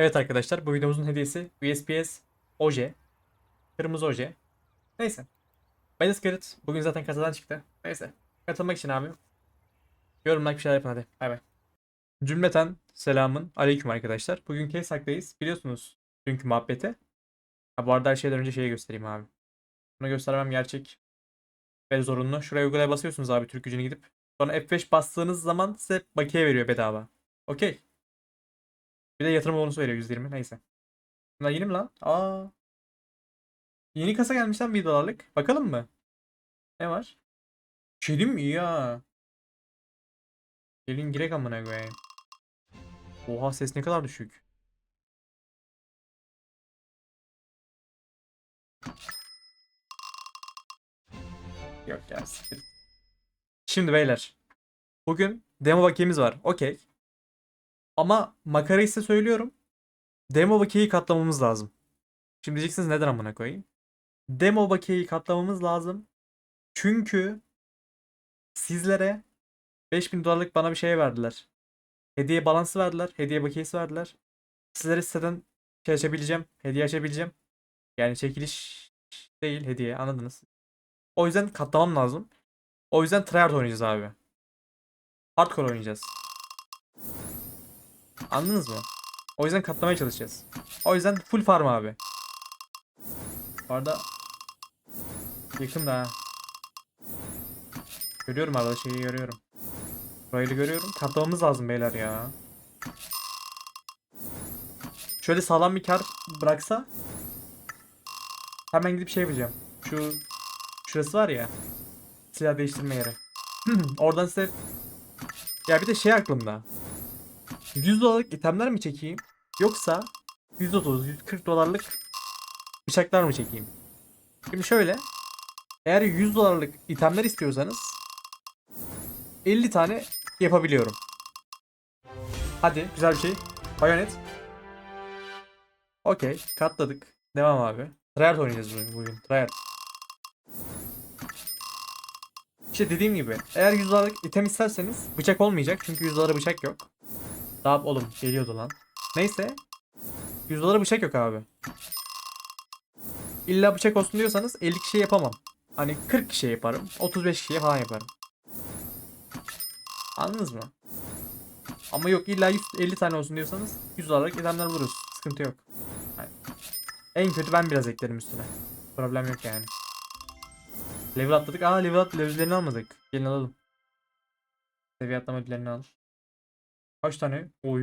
Evet arkadaşlar bu videomuzun hediyesi USPS oje. Kırmızı oje. Neyse. Bayız Garrett bugün zaten kasadan çıktı. Neyse. Katılmak için abi. Yorumlar bir şeyler yapın hadi. Bay bay. Cümleten selamın aleyküm arkadaşlar. Bugün case haktayız. Biliyorsunuz dünkü muhabbeti. Ha, bu arada her şeyden önce şeyi göstereyim abi. Bunu göstermem gerçek ve zorunlu. Şuraya uygulaya basıyorsunuz abi Türk gücüne gidip. Sonra F5 bastığınız zaman size bakiye veriyor bedava. Okey. Bir de yatırım bonusu veriyor 120. Neyse. Bunlar yeni mi lan? Aa. Yeni kasa gelmiş lan 1 dolarlık. Bakalım mı? Ne var? Şey mi? İyi ha. Gelin girek amına koyayım. Oha ses ne kadar düşük. Yok ya. Şimdi beyler. Bugün demo bakiyemiz var. Okey. Ama makarayı size söylüyorum. Demo bakiyeyi katlamamız lazım. Şimdi diyeceksiniz neden amına koyayım? Demo bakiyeyi katlamamız lazım. Çünkü sizlere 5000 dolarlık bana bir şey verdiler. Hediye balansı verdiler. Hediye bakiyesi verdiler. Sizlere siteden şey açabileceğim. Hediye açabileceğim. Yani çekiliş değil hediye anladınız. O yüzden katlamam lazım. O yüzden tryhard oynayacağız abi. Hardcore oynayacağız. Anladınız mı? O yüzden katlamaya çalışacağız. O yüzden full farm abi. Bu arada yakın da. Görüyorum arada şeyi görüyorum. Burayı görüyorum. Katlamamız lazım beyler ya. Şöyle sağlam bir kar bıraksa hemen gidip şey yapacağım. Şu şurası var ya. Silah değiştirme yeri. Oradan size ya bir de şey aklımda. 100 dolarlık itemler mi çekeyim? Yoksa 130, 140 dolarlık bıçaklar mı çekeyim? Şimdi şöyle. Eğer 100 dolarlık itemler istiyorsanız 50 tane yapabiliyorum. Hadi güzel bir şey. Bayonet. Okey. Katladık. Devam abi. Tryhard oynayacağız bugün. bugün. Tryhard. İşte dediğim gibi eğer 100 dolarlık item isterseniz bıçak olmayacak çünkü 100 dolara bıçak yok. Daha oğlum geliyordu lan. Neyse 100 dolara bıçak yok abi. İlla bıçak olsun diyorsanız 50 kişi yapamam. Hani 40 kişi yaparım. 35 kişiye falan yaparım. Anladınız mı? Ama yok illa 100, 50 tane olsun diyorsanız 100 dolarlık itemler buluruz. Sıkıntı yok. Yani en kötü ben biraz eklerim üstüne. Problem yok yani. Level atladık. Aa level at level'lerini almadık. Gelin alalım. Seviye atlama ödüllerini al. Kaç tane? Oy.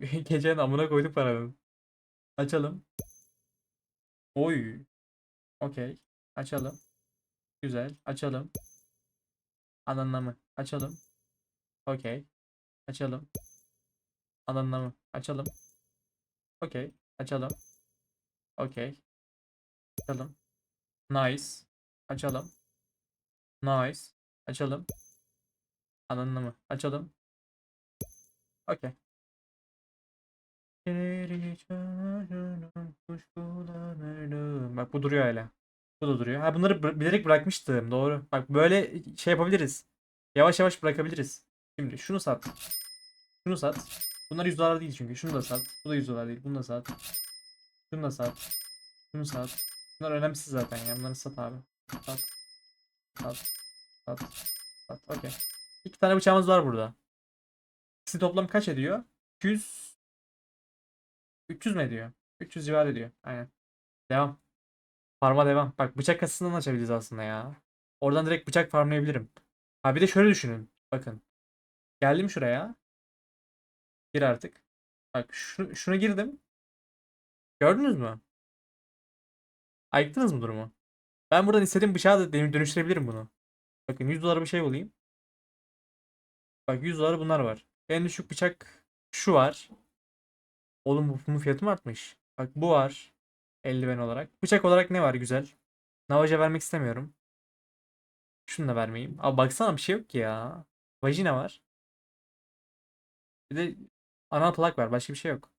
Gecenin amına koyduk paranın. Açalım. Oy. Okey. Açalım. Güzel. Açalım. Anlamı. Açalım. Okey. Açalım. Anlamı. Açalım. Okey. Açalım. Okey. Açalım. Nice. Açalım. Nice. Açalım. Anlamı. Açalım. Okey. Bak bu duruyor hala. Bu da duruyor. Ha bunları bilerek bırakmıştım. Doğru. Bak böyle şey yapabiliriz. Yavaş yavaş bırakabiliriz. Şimdi şunu sat. Şunu sat. Bunlar 100 dolar değil çünkü. Şunu da sat. Bu da 100 dolar değil. Bunu da sat. Şunu da sat. Şunu sat. Bunlar önemsiz zaten ya. Bunları sat abi. Sat. Sat. Sat. Sat. Okey. İki tane bıçağımız var burada. İkisi toplam kaç ediyor? 200 300 mü ediyor? 300 civarı ediyor. Aynen. Devam. Farma devam. Bak bıçak kasasından açabiliriz aslında ya. Oradan direkt bıçak farmlayabilirim. Ha bir de şöyle düşünün. Bakın. Geldim şuraya. Gir artık. Bak şu, şuna girdim. Gördünüz mü? Ayıktınız mı durumu? Ben buradan istediğim bıçağı da dönü- dönüştürebilirim bunu. Bakın 100 dolara bir şey bulayım. Bak 100 dolara bunlar var. En düşük bıçak şu var. Oğlum bu- bunun fiyatı mı artmış? Bak bu var. Eldiven olarak. Bıçak olarak ne var güzel? Navaja vermek istemiyorum. Şunu da vermeyeyim. Abi baksana bir şey yok ki ya. Vajina var. Bir de ana plak var. Başka bir şey yok.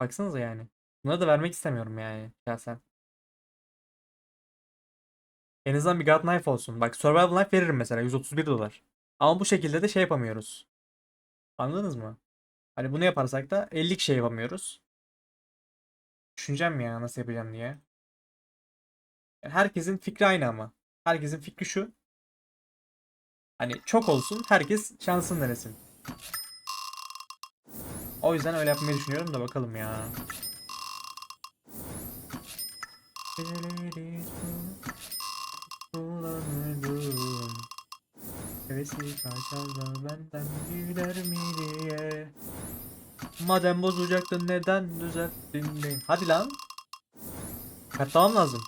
Baksanıza yani. Bunları da vermek istemiyorum yani şahsen. En azından bir God Knife olsun. Bak Survival Knife veririm mesela 131 dolar. Ama bu şekilde de şey yapamıyoruz. Anladınız mı? Hani bunu yaparsak da 50 şey yapamıyoruz. Düşüneceğim ya nasıl yapacağım diye. Herkesin fikri aynı ama. Herkesin fikri şu. Hani çok olsun herkes şansını denesin. O yüzden öyle yapmayı düşünüyorum da bakalım ya. Geceleri kullanırdım. Hevesi kaçar da benden gider mi diye. Madem bozacaktın neden düzelttin mi? Hadi lan. Katlamam lazım.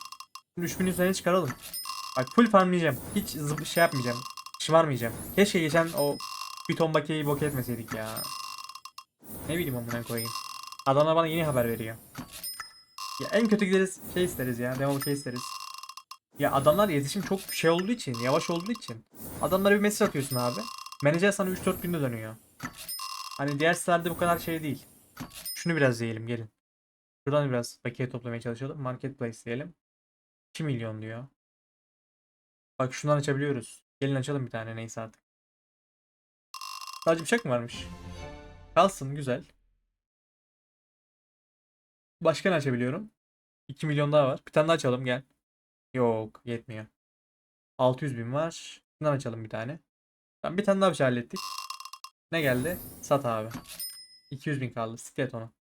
Şimdi 3000 üzerine çıkaralım. Bak full farmlayacağım. Hiç zıp şey yapmayacağım. Şımarmayacağım. Keşke geçen o bir ton bakiyeyi bok etmeseydik ya. Ne bileyim amına koyayım. Adamlar bana yeni haber veriyor. Ya en kötü gideriz şey isteriz ya. Demo şey isteriz. Ya adamlar iletişim çok şey olduğu için, yavaş olduğu için. Adamlara bir mesaj atıyorsun abi. Menajer sana 3-4 günde dönüyor. Hani diğer sitelerde bu kadar şey değil. Şunu biraz diyelim gelin. Şuradan biraz bakiye toplamaya çalışalım. Marketplace diyelim. 2 milyon diyor. Bak şundan açabiliyoruz. Gelin açalım bir tane neyse artık. Sadece bıçak mı varmış? Kalsın güzel. Başka ne açabiliyorum? 2 milyon daha var. Bir tane daha açalım gel. Yok yetmiyor. 600 bin var. Bundan açalım bir tane. Tamam bir tane daha bir şey hallettik. Ne geldi? Sat abi. 200 bin kaldı. Siklet onu.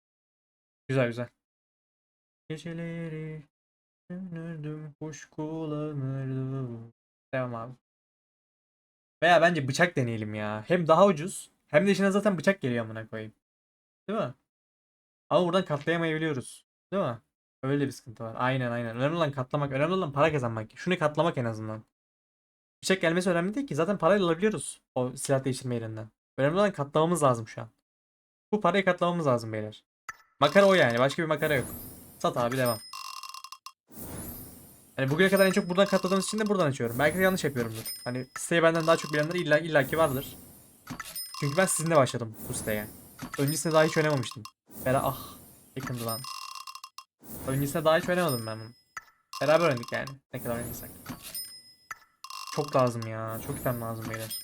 Güzel güzel. Geceleri dönürdüm kuş kullanırdım. Devam abi. Veya bence bıçak deneyelim ya. Hem daha ucuz. Hem de içine zaten bıçak geliyor amına koyayım. Değil mi? Ama buradan katlayamayabiliyoruz. Değil mi? Öyle bir sıkıntı var. Aynen aynen. Önemli olan katlamak. Önemli olan para kazanmak. Şunu katlamak en azından. Bıçak gelmesi önemli değil ki. Zaten parayla alabiliyoruz. O silah değiştirme yerinden. Önemli olan katlamamız lazım şu an. Bu parayı katlamamız lazım beyler. Makara o yani. Başka bir makara yok. Sat abi devam. Hani bugüne kadar en çok buradan katladığımız için de buradan açıyorum. Belki de yanlış yapıyorumdur. Hani siteyi benden daha çok bilenler illa illaki vardır. Çünkü ben sizinle başladım bu siteye. Öncesinde daha hiç oynamamıştım. Bera ah yakındı lan. Öncesinde daha hiç oynamadım ben bunu. Beraber oynadık yani. Ne kadar oynasak. Çok lazım ya. Çok item lazım beyler.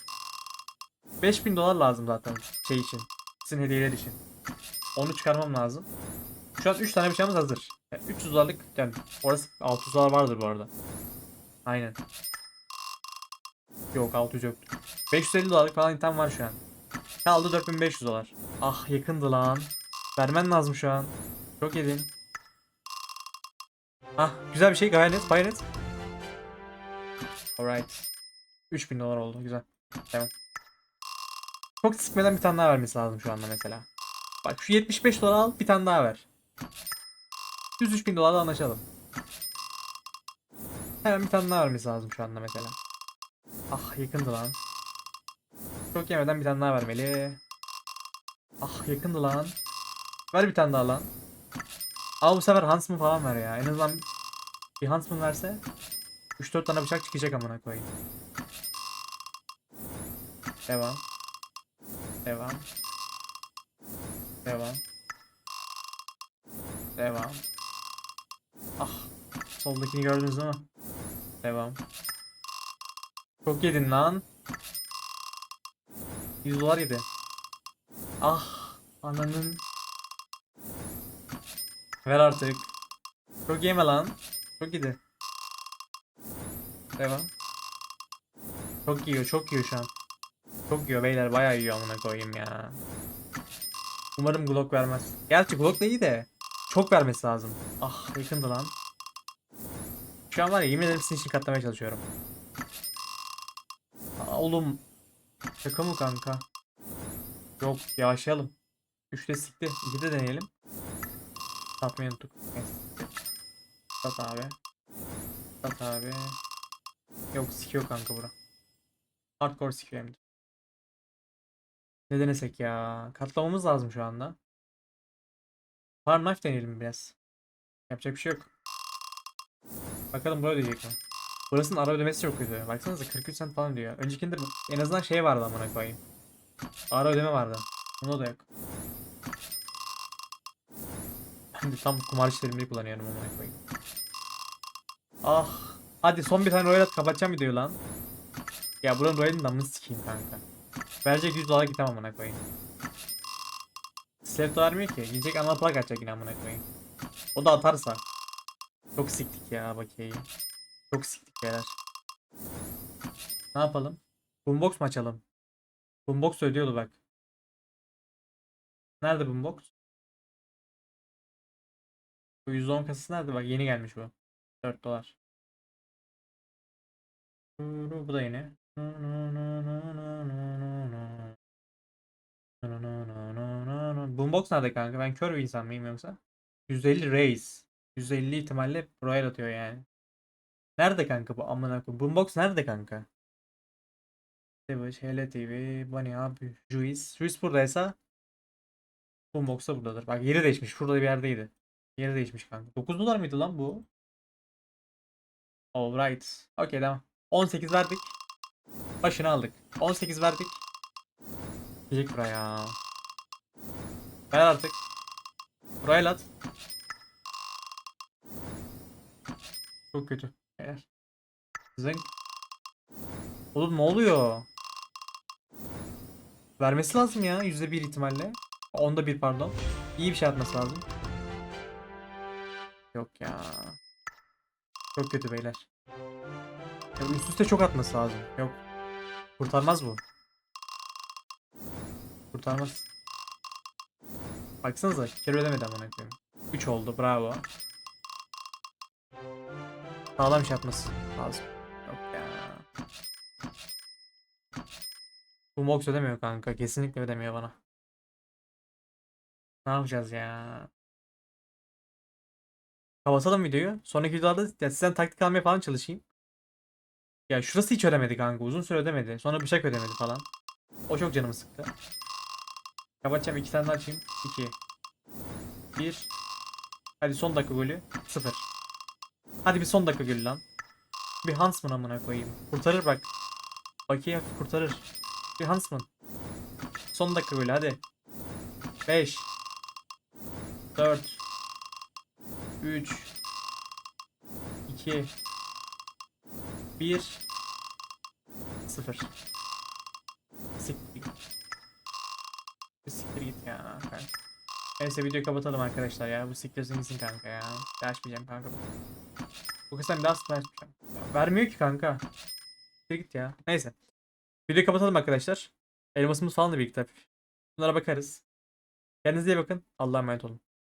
5000 dolar lazım zaten şey için. Sizin hediyeler için. Onu çıkarmam lazım. Şu an 3 tane bıçağımız hazır. Yani 300 dolarlık yani orası 600 dolar vardır bu arada. Aynen. Yok 600 yok. 550 dolarlık falan item var şu an. Kaldı 4500 dolar. Ah yakındı lan. Vermen lazım şu an. Çok yedin. Ah güzel bir şey gayet gayet. Alright. 3000 dolar oldu güzel. Tamam. Çok sıkmadan bir tane daha vermesi lazım şu anda mesela. Bak şu 75 dolar al bir tane daha ver. 103 bin dolarla anlaşalım. Hemen bir tane daha vermesi lazım şu anda mesela. Ah yakındı lan. Çok yemeden bir tane daha vermeli. Ah yakındı lan. Ver bir tane daha lan. Al bu sefer Huntsman falan ver ya. En azından bir Huntsman verse 3-4 tane bıçak çıkacak amına koyayım. Devam. Devam. Devam. Devam. Ah. Soldakini gördünüz değil? Devam. Çok yedin lan. 100 dolar yedi. Ah. Ananın. Ver artık. Çok yeme lan. Çok yedi. Devam. Çok yiyor, çok yiyor şu an. Çok yiyor beyler, bayağı yiyor amına koyayım ya. Umarım Glock vermez. Gerçi Glock da iyi de çok vermesi lazım. Ah yakındı lan. Şu an var ya yemin ederim sizin için katlamaya çalışıyorum. Aa, oğlum. Şaka mı kanka? Yok yavaşlayalım. 3'te sikti. 2'de deneyelim. Satmayı unuttuk. Sat abi. Sat abi. Yok sikiyor kanka bura. Hardcore sikiyor hem de. Ne denesek ya? Katlamamız lazım şu anda. Farm knife deneyelim biraz. Yapacak bir şey yok. Bakalım böyle diyecek mi? Burasının ara ödemesi çok kötü. Baksanıza 43 cent falan diyor. Öncekinde en azından şey vardı amına koyayım. Ara ödeme vardı. Bunda da yok. De tam kumar işlerimini kullanıyorum amına koyayım. Ah. Hadi son bir tane royal at kapatacağım videoyu lan. Ya buranın royalini damını sikeyim kanka. Verecek 100 dolar gitmem amına koyayım. Slap vermiyor ki. Gidecek ana plak atacak yine amına koyayım. O da atarsa. Çok siktik ya bakiyeyi. Çok siktik beyler. Ne yapalım? Boombox mu açalım? Boombox ödüyordu bak. Nerede Boombox? Bu 110 kasası nerede? Bak yeni gelmiş bu. 4 dolar. Bu da yeni. Boombox nerede kanka? Ben kör bir insan mıyım yoksa? 150 Raise. 150 ihtimalle Royal atıyor yani. Nerede kanka bu amına koyayım? Boombox nerede kanka? Twitch, HL TV, Bunny abi, Juice. Juice buradaysa Boombox da buradadır. Bak yeri değişmiş. Şurada bir yerdeydi. Yeri değişmiş kanka. 9 dolar mıydı lan bu? Alright. Okey tamam. 18 verdik. Başını aldık. 18 verdik. Gelecek buraya. Ver artık. Buraya at. Çok kötü. Eğer. Zınk. Oğlum ne oluyor? Vermesi lazım ya %1 ihtimalle. Onda bir pardon. İyi bir şey atması lazım. Yok ya. Çok kötü beyler. Ya üst üste çok atması lazım. Yok. Kurtarmaz bu. Kurtarmaz. Baksanıza kere ödemedi amına koyayım. 3 oldu bravo. Sağlam şey yapması lazım. Yok ya. Bu Mox ödemiyor kanka. Kesinlikle ödemiyor bana. Ne yapacağız ya? Kapatalım videoyu. Sonraki videolarda ya sizden taktik almaya falan çalışayım. Ya şurası hiç ödemedi kanka. Uzun süre ödemedi. Sonra bıçak ödemedi falan. O çok canımı sıktı. Kapatacağım. iki tane açayım. 2 1 Hadi son dakika golü. 0 Hadi bir son dakika golü lan. Bir Huntsman amına koyayım. Kurtarır bak. Bakiye kurtarır. Bir Huntsman. Son dakika golü hadi. 5 4 3 2 1 0 Siktir git. Siktir git ya kanka. Neyse videoyu kapatalım arkadaşlar ya. Bu siktirsin gitsin kanka ya. Bir açmayacağım kanka. Bu kısım bir daha asla açmayacağım. Ya Vermiyor ki kanka. Siktir git ya. Neyse. Videoyu kapatalım arkadaşlar. Elmasımız falan da birlikte. Bunlara bakarız. Kendinize iyi bakın. Allah'a emanet olun.